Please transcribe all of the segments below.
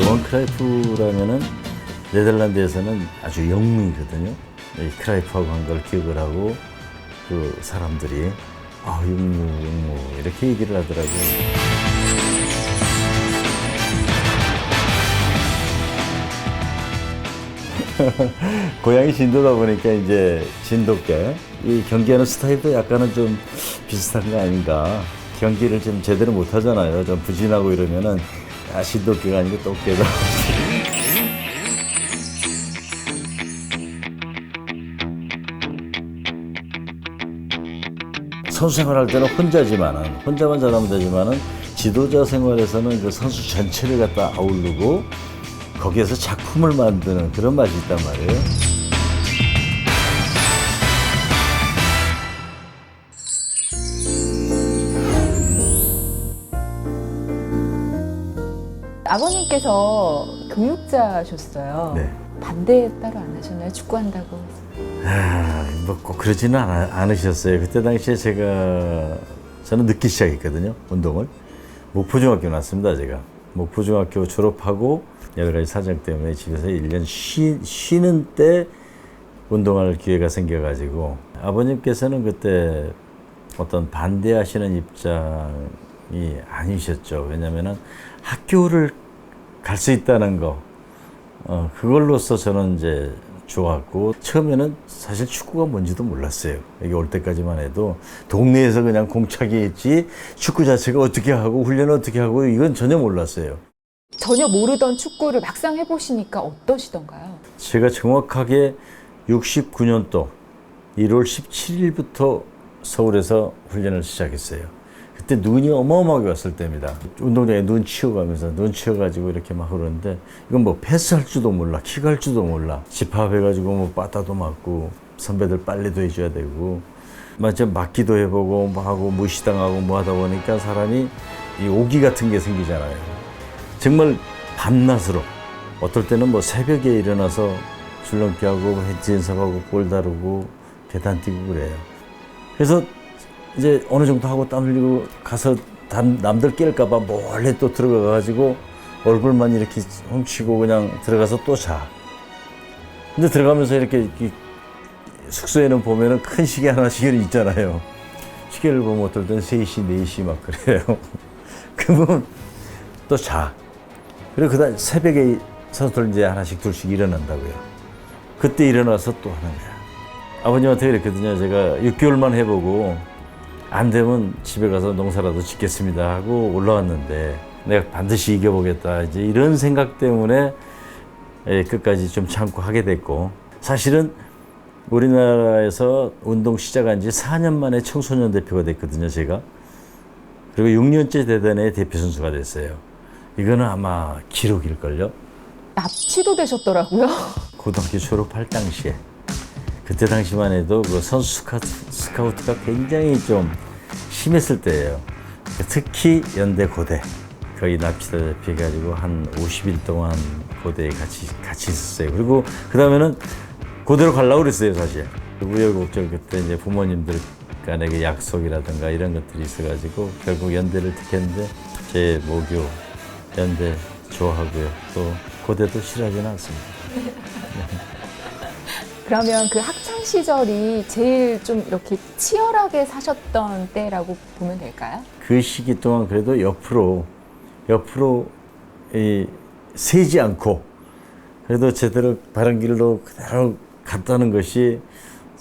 요한 크라이프라면은 네덜란드에서는 아주 영웅이거든요. 이 크라이프하고 한 걸 기억을 하고 그 사람들이 아 육무 육무 이렇게 얘기를 하더라고요. 고향이 진도다 보니까 이제 진돗개 이 경기하는 스타일도 약간은 좀 비슷한 거 아닌가 경기를 좀 제대로 못 하잖아요 좀 부진하고 이러면은 아 진돗개가 아니고 똥개다 선수 생활할 때는 혼자지만은 혼자만 잘하면 되지만은 지도자 생활에서는 그 선수 전체를 갖다 아우르고 거기에서 작품을 만드는 그런 맛이 있단 말이에요. 아버님께서 교육자셨어요. 네. 반대 따로 안 하셨나요? 축구한다고. 아, 뭐꼭 그러지는 않, 않으셨어요. 그때 당시에 제가 저는 늦게 시작했거든요. 운동을. 목포중학교 나왔습니다. 제가 목포중학교 졸업하고 여러 가지 사정 때문에 집에서 1년 쉬, 쉬는 때 운동할 기회가 생겨가지고 아버님께서는 그때 어떤 반대하시는 입장이 아니셨죠. 왜냐면은 학교를 갈 수 있다는 거, 어, 그걸로써 저는 이제 좋았고, 처음에는 사실 축구가 뭔지도 몰랐어요. 여기 올 때까지만 해도 동네에서 그냥 공차기 했지, 축구 자체가 어떻게 하고, 훈련을 어떻게 하고, 이건 전혀 몰랐어요. 전혀 모르던 축구를 막상 해보시니까 어떠시던가요? 제가 정확하게 69년도 1월 17일부터 서울에서 훈련을 시작했어요. 그때 눈이 어마어마하게 왔을 때입니다. 운동장에 눈 치워가면서 눈 치워가지고 이렇게 막 그러는데 이건 뭐 패스할 줄도 몰라, 킥할 줄도 몰라. 집합해가지고 뭐 빠따도 맞고 선배들 빨래도 해줘야 되고 맞죠 맞기도 해보고 뭐 하고 무시당하고 뭐 하다 보니까 사람이 이 오기 같은 게 생기잖아요. 정말 밤낮으로 어떨 때는 뭐 새벽에 일어나서 줄넘기하고 헤드 연습하고 볼 다루고 계단 뛰고 그래요. 그래서 이제 어느 정도 하고 땀 흘리고 가서 남, 남들 깰까봐 몰래 또 들어가 가지고 얼굴만 이렇게 훔치고 그냥 들어가서 또 자. 근데 들어가면서 이렇게 이 숙소에는 보면은 큰 시계 하나씩 있잖아요. 시계를 보면 어떨 때는 3시, 4시 막 그래요. 그러면 또 자. 그리고 그다음 새벽에 선수들 이제 하나씩 둘씩 일어난다고요. 그때 일어나서 또 하는 거야. 아버님한테 그랬거든요. 제가 6개월만 해보고 안 되면 집에 가서 농사라도 짓겠습니다 하고 올라왔는데 내가 반드시 이겨보겠다. 이제 이런 생각 때문에 예, 끝까지 좀 참고 하게 됐고 사실은 우리나라에서 운동 시작한 지 4년 만에 청소년 대표가 됐거든요. 제가. 그리고 6년째 대단의 대표 선수가 됐어요. 이거는 아마 기록일걸요. 납치도 되셨더라고요. 고등학교 졸업할 당시에 그때 당시만 해도 그 선수 스카우트, 스카우트가 굉장히 좀 심했을 때예요. 특히 연대 고대 거기 납치다 잡혀가지고 한 50일 동안 고대에 같이 같이 있었어요. 그리고 그 다음에는 고대로 가려고 그랬어요, 사실. 우여곡절 그때 이제 부모님들 그 약속이라든가 이런 것들이 있어가지고 결국 연대를 택했는데 제 모교 연대 좋아하고요. 또 고대도 싫어하지는 않습니다. 그러면 그 학창 시절이 제일 좀 이렇게 치열하게 사셨던 때라고 보면 될까요? 그 시기 동안 그래도 옆으로 옆으로 이 세지 않고 그래도 제대로 바른 길로 그대로 갔다는 것이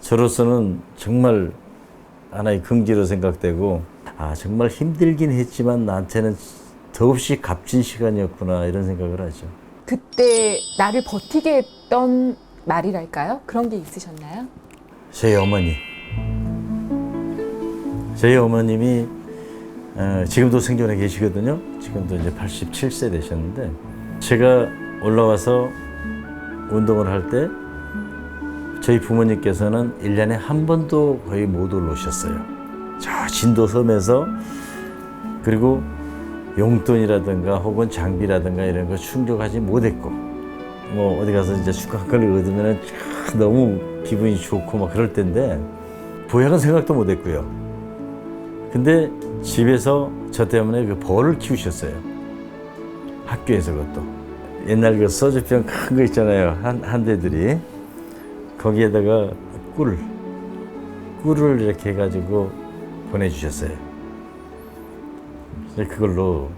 저로서는 정말 하나의 긍지로 생각되고 아 정말 힘들긴 했지만 나한테는 더없이 값진 시간이었구나 이런 생각을 하죠. 그때 나를 버티게 했던 말이랄까요? 그런 게 있으셨나요? 저희 어머니. 저희 어머님이 어, 지금도 생존해 계시거든요. 지금도 이제 87세 되셨는데 제가 올라와서 운동을 할 때 저희 부모님께서는 1년에 한 번도 거의 못 올라오셨어요. 저 진도 섬에서 그리고 용돈이라든가 혹은 장비라든가 이런 거 충족하지 못했고 뭐 어디 가서 이제 얻으면은 참 너무 기분이 좋고 막 그럴 텐데 부양은 생각도 못 했고요. 근데 집에서 저 때문에 그 벌을 키우셨어요. 학교에서 그것도. 옛날 그 소주병 큰 거 있잖아요. 한, 한 대들이. 거기에다가 꿀, 꿀을 이렇게 해가지고 보내주셨어요. 그걸로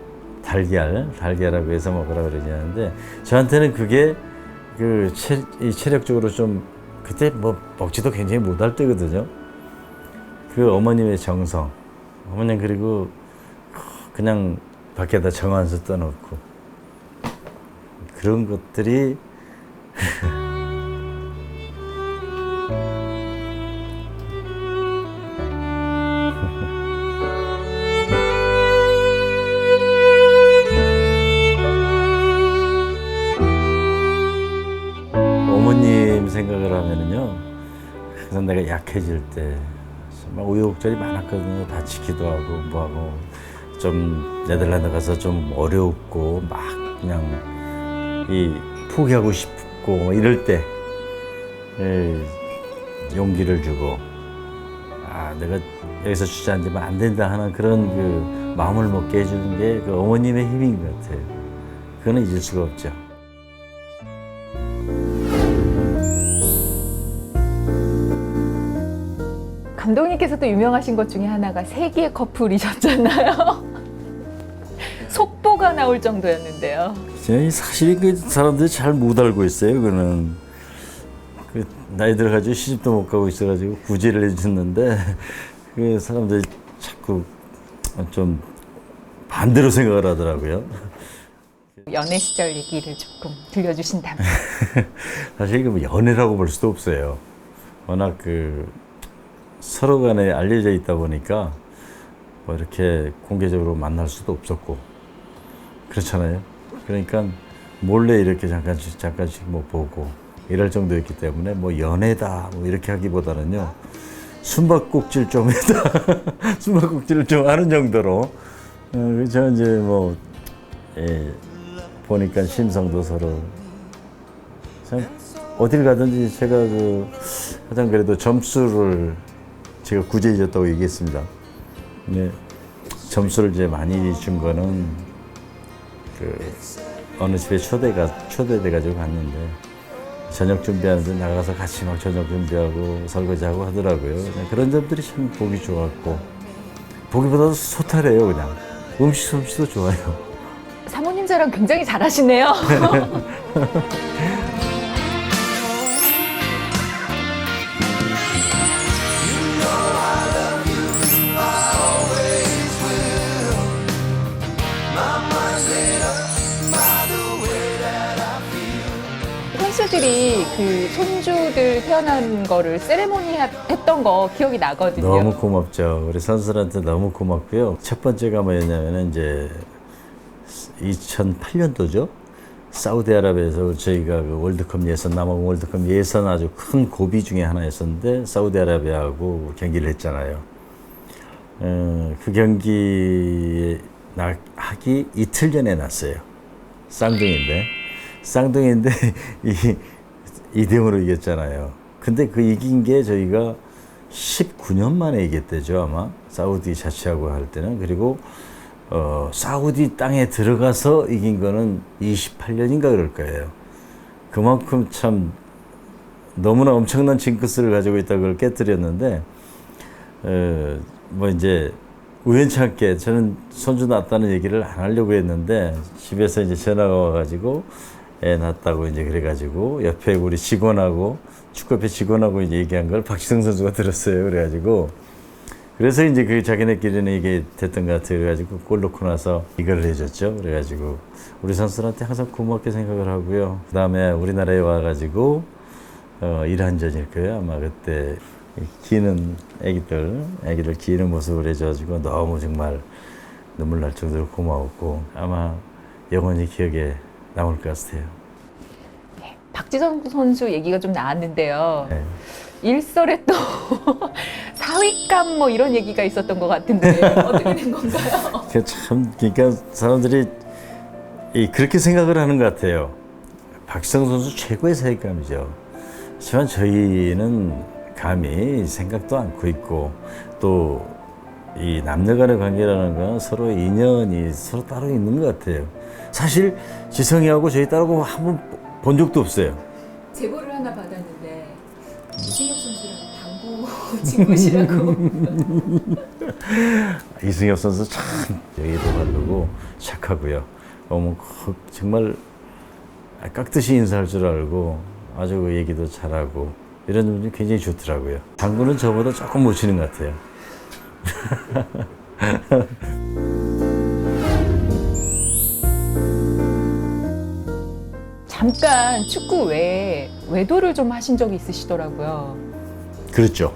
달걀, 달걀하고 해서 먹으라 그러지 않는데 저한테는 그게 그 체, 이 체력적으로 좀 그때 뭐 먹지도 굉장히 못할 때거든요. 그 어머님의 정성, 어머님 그리고 그냥 밖에다 정한수 떠놓고 그런 것들이 약해질 때막 우여곡절이 많았거든요 다치기도 하고 뭐하고 좀 네덜란드 가서 좀 어렵고 막 그냥 이 포기하고 싶고 뭐 이럴 때 에, 용기를 주고 아 내가 여기서 주저앉으면 안 된다 하는 그런 그 마음을 먹게 해주는 게 그 어머님의 힘인 것 같아요. 그거는 잊을 수가 없죠. 감독님께서 또 유명하신 것 중에 하나가 세기의 커플이셨잖아요. 속보가 나올 정도였는데요. 제 사실이 그 사람들이 잘 못 알고 있어요. 그는 그 나이 들어가지고 시집도 못 가고 있어가지고 구제를 해줬는데 그 사람들이 자꾸 좀 반대로 생각을 하더라고요. 연애 시절 얘기를 조금 들려주신다면. 사실 이게 뭐 연애라고 볼 수도 없어요. 워낙 그 서로 간에 알려져 있다 보니까 뭐 이렇게 공개적으로 만날 수도 없었고 그렇잖아요. 그러니까 몰래 이렇게 잠깐씩 잠깐씩 뭐 보고 이럴 정도였기 때문에 뭐 연애다 뭐 이렇게 하기보다는요 숨바꼭질 좀 했다 숨바꼭질을 좀 하는 정도로 어, 저 이제 뭐 예, 보니까 심성도 서로 참 어딜 가든지 제가 그 가장 그래도 점수를 제가 구제해줬다고 얘기했습니다. 근데 점수를 이제 많이 준 거는 그 어느 집에 초대가 초대돼 가지고 갔는데 저녁 준비하는데 나가서 같이 막 저녁 준비하고 설거지하고 하더라고요. 그런 점들이 참 보기 좋았고 보기보다도 소탈해요 그냥 음식 솜씨도 좋아요. 사모님 자랑 굉장히 잘하시네요. 그 손주들 태어난 거를 세레모니 하- 했던 거 기억이 나거든요. 너무 고맙죠. 우리 선수들한테 너무 고맙고요. 첫 번째가 뭐였냐면은 이제 2008년도죠. 사우디아라비아에서 저희가 그 월드컵 예선 남아공 월드컵 예선 아주 큰 고비 중에 하나였었는데 사우디아라비아하고 경기를 했잖아요. 어, 그 경기 나, 하기 이틀 전에 났어요. 쌍둥이인데 쌍둥이인데 이 2대0으로 이겼잖아요. 근데 그 이긴 게 저희가 19년 만에 이겼대죠 아마 사우디 자치하고 할 때는 그리고 어, 사우디 땅에 들어가서 이긴 거는 28년인가 그럴 거예요. 그만큼 참 너무나 엄청난 징크스를 가지고 있다 그걸 깨뜨렸는데 어, 뭐 이제 우연찮게 저는 손주 낳았다는 얘기를 안 하려고 했는데 집에서 이제 전화가 와가지고 애 낳았다고 이제 그래가지고 옆에 우리 직원하고 축구협회 직원하고 이제 얘기한 걸 박지성 선수가 들었어요. 그래가지고 그래서 이제 그 자기네끼리는 이게 됐던 것 같아요. 그래가지고 골 넣고 나서 이걸 해줬죠. 그래가지고 우리 선수들한테 항상 고맙게 생각을 하고요. 그 다음에 우리나라에 와가지고 어, 일한전일 거예요. 아마 그때 이 기는 애기들, 애기들 기는 모습을 해줘가지고 너무 정말 눈물 날 정도로 고마웠고 아마 영원히 기억에 남을 것 같아요. 박지성 선수 얘기가 좀 나왔는데요. 네. 일설에 또 사윗감 뭐 이런 얘기가 있었던 것 같은데 어떻게 된 건가요? 그 참, 그러니까 사람들이 이 그렇게 생각을 하는 것 같아요. 박지성 선수 최고의 사익감이죠. 하지만 저희는 감히 생각도 않고 있고 또 이 남녀 간의 관계라는 건 서로 인연이 서로 따로 있는 것 같아요. 사실 지성이하고 저희 딸하고 한 번 본 적도 없어요. 제보를 하나 받았는데 이승엽 선수랑 당구 친구시라고. 이승엽 선수 참 여기도 바르고 착하고요. 어머 그 정말 깍듯이 인사할 줄 알고 아주 그 얘기도 잘하고 이런 점이 굉장히 좋더라고요. 당구는 저보다 조금 못 치는 것 같아요. 잠깐 축구 외에 외도를 좀 하신 적이 있으시더라고요. 그렇죠.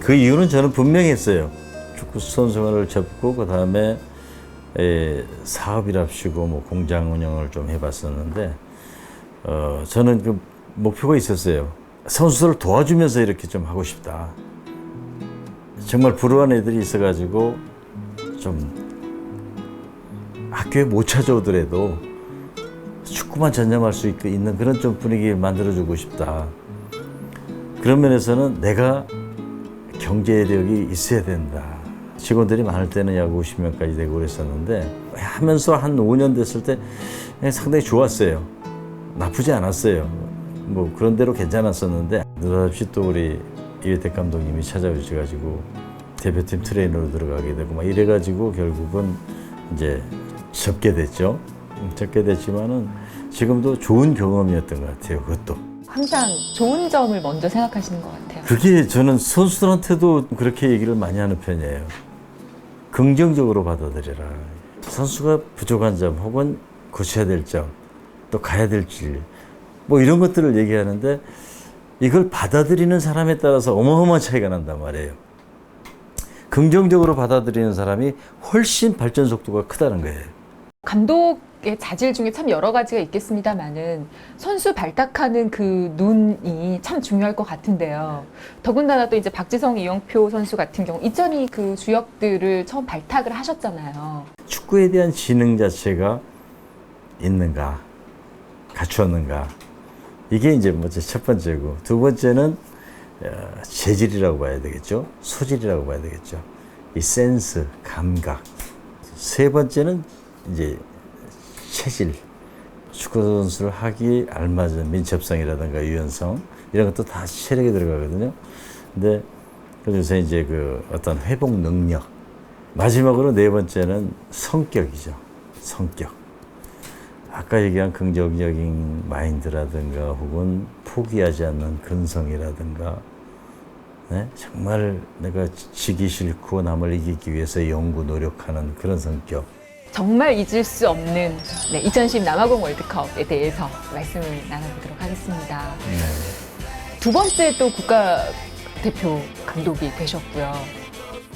그 이유는 저는 분명히 했어요. 축구 선수를 접고 그 다음에 사업이랍시고 뭐 공장 운영을 좀 해봤었는데 어, 저는 그 목표가 있었어요. 선수들을 도와주면서 이렇게 좀 하고 싶다. 정말 불우한 애들이 있어가지고 좀 학교에 못 찾아오더라도 축구만 전념할 수 있- 있는 그런 좀 분위기 만들어주고 싶다. 그런 면에서는 내가 경제력이 있어야 된다. 직원들이 많을 때는 야구 50명까지 되고 그랬었는데 하면서 한 5년 됐을 때 상당히 좋았어요. 나쁘지 않았어요. 뭐 그런 대로 괜찮았었는데 느닷없이 또 우리 이회택 감독님이 찾아오셔가지고 대표팀 트레이너로 들어가게 되고 막 이래가지고 결국은 이제 접게 됐죠. 음, 접게 됐지만은 지금도 좋은 경험이었던 것 같아요. 그것도. 항상 좋은 점을 먼저 생각하시는 것 같아요. 그게 저는 선수들한테도 그렇게 얘기를 많이 하는 편이에요. 긍정적으로 받아들여라. 선수가 부족한 점 혹은 고쳐야 될 점, 또 가야 될 길, 뭐 이런 것들을 얘기하는데 이걸 받아들이는 사람에 따라서 어마어마한 차이가 난단 말이에요. 긍정적으로 받아들이는 사람이 훨씬 발전 속도가 크다는 거예요. 감독의 자질 중에 참 여러 가지가 있겠습니다만은 선수 발탁하는 그 눈이 참 중요할 것 같은데요. 더군다나 또 이제 박지성, 이영표 선수 같은 경우 이전이 그 주역들을 처음 발탁을 하셨잖아요. 축구에 대한 지능 자체가 있는가, 갖추었는가. 이게 이제 먼저 첫 번째고, 두 번째는 어, 재질이라고 봐야 되겠죠. 소질이라고 봐야 되겠죠. 이 센스, 감각. 세 번째는 이제 체질. 축구 선수를 하기 알맞은 민첩성이라든가 유연성 이런 것도 다 체력에 들어가거든요. 근데 그중에서 이제 그 어떤 회복 능력. 마지막으로 네 번째는 성격이죠. 성격. 아까 얘기한 긍정적인 마인드라든가 혹은 포기하지 않는 근성이라든가 네? 정말 내가 지기 싫고 남을 이기기 위해서 연구 노력하는 그런 성격. 정말 잊을 수 없는 네, 2010 남아공 월드컵에 대해서 말씀을 나눠보도록 하겠습니다. 두 번째 또 국가대표 감독이 되셨고요.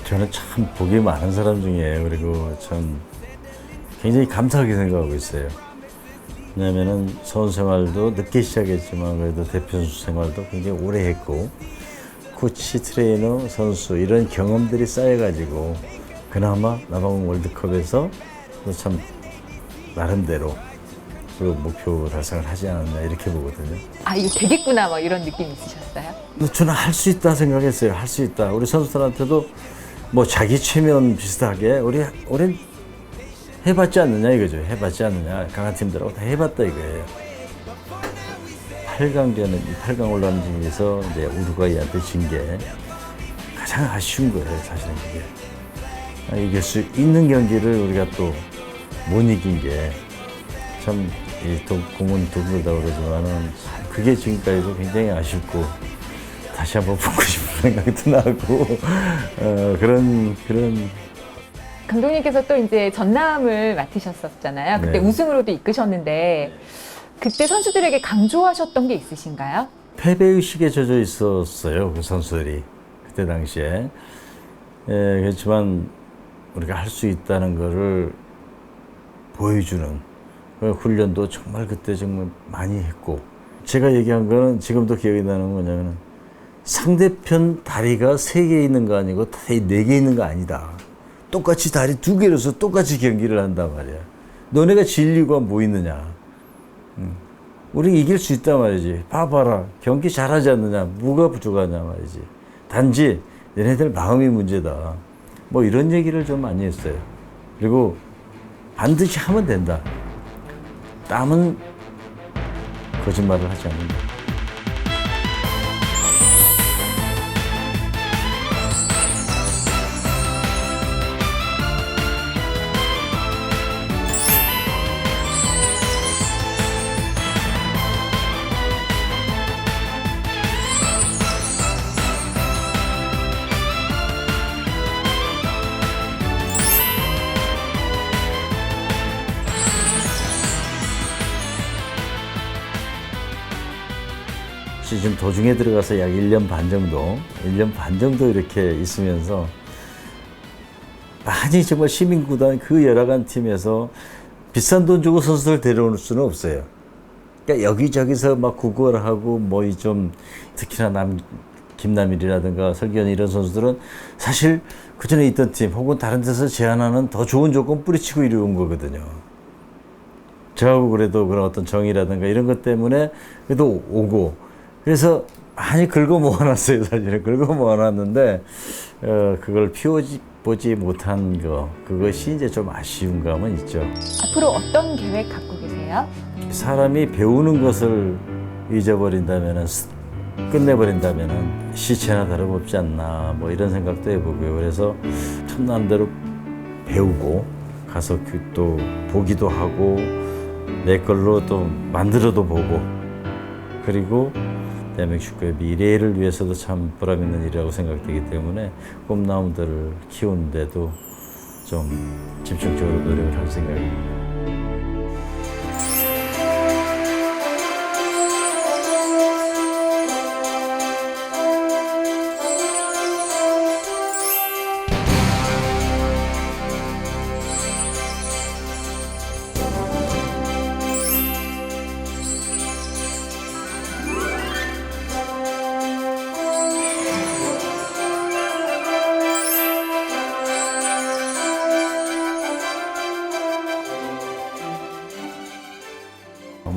저는 참 복이 많은 사람 중이에요. 그리고 참 굉장히 감사하게 생각하고 있어요. 왜냐면은 선수 생활도 늦게 시작했지만 그래도 대표 선수 생활도 굉장히 오래 했고 코치, 트레이너, 선수 이런 경험들이 쌓여가지고 그나마 남아공 월드컵에서 또참 나름대로 그 목표 달성을 하지 않았나 이렇게 보거든요. 아, 이거 되겠구나, 막 이런 느낌 있으셨어요? 근데 저는 할 수 있다 생각했어요. 할 수 있다. 우리 선수들한테도 뭐 자기 최면 비슷하게 우리 우리 해봤지 않느냐 이거죠. 해봤지 않느냐. 강한 팀들하고 다 해봤다 이거예요. 8강전은 8강 올라오는 중에서 이제 우루과이한테 진 게 가장 아쉬운 거예요. 사실은 그게 아, 이길 수 있는 경기를 우리가 또 못 이긴 게 참이 공은 두들다 그러지만은 참 그게 지금까지도 굉장히 아쉽고 다시 한번 보고 싶은 생각도 나고 어, 그런 그런 감독님께서 또 이제 전남을 맡으셨었잖아요. 그때 네. 우승으로도 이끄셨는데 그때 선수들에게 강조하셨던 게 있으신가요? 패배 의식에 젖어 있었어요 그 선수들이 그때 당시에 예, 그렇지만 우리가 할 수 있다는 거를 보여주는 그 훈련도 정말 그때 정말 많이 했고 제가 얘기한 거는 지금도 기억이 나는 건 뭐냐면 상대편 다리가 세 개 있는 거 아니고 다리 네개 있는 거 아니다 똑같이 다리 두 개로서 똑같이 경기를 한단 말이야 너네가 질 이유가 뭐 있느냐 우리 이길 수 있단 말이지. 봐봐라. 경기 잘하지 않느냐. 뭐가 부족하냐 말이지. 단지 얘네들 마음이 문제다. 뭐 이런 얘기를 좀 많이 했어요. 그리고 반드시 하면 된다. 땀은 거짓말을 하지 않는다. 시즌 도중에 들어가서 약 1년 반 정도, 1년 반 정도 이렇게 있으면서 많이 정말 시민구단 그 열악한 팀에서 비싼 돈 주고 선수들 데려올 수는 없어요. 그러니까 여기저기서 막 구걸하고 뭐 이 좀 특히나 남 김남일이라든가 설기현 이런 선수들은 사실 그 전에 있던 팀 혹은 다른 데서 제안하는 더 좋은 조건 뿌리치고 이리 온 거거든요. 저하고 그래도 그런 어떤 정이라든가 이런 것 때문에 그래도 오고 그래서 많이 긁어 모아놨어요 사실은 긁어 모아놨는데 어, 그걸 피워지 보지 못한 거 그것이 이제 좀 아쉬운 감은 있죠. 앞으로 어떤 계획 갖고 계세요? 사람이 배우는 것을 잊어버린다면은 스- 끝내버린다면은 시체나 다름없지 않나 뭐 이런 생각도 해보고요. 그래서 틈난 대로 배우고 가서 그또 보기도 하고 내 걸로 또 만들어도 보고 그리고 대한민국 축구의 미래를 위해서도 참 보람 있는 일이라고 생각되기 때문에 꿈나무들을 키우는데도 좀 집중적으로 노력을 할 생각입니다.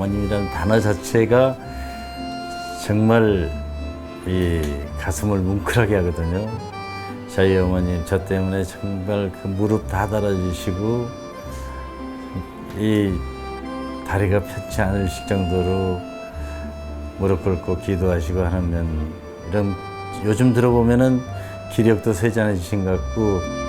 어머님이라는 단어 자체가 정말 이 가슴을 뭉클하게 하거든요. 저희 어머님 저 때문에 정말 그 무릎 다 달아주시고 이 다리가 편치 않으실 정도로 무릎 꿇고 기도하시고 하는 면 이런 요즘 들어보면은 기력도 세잔해지신 것 같고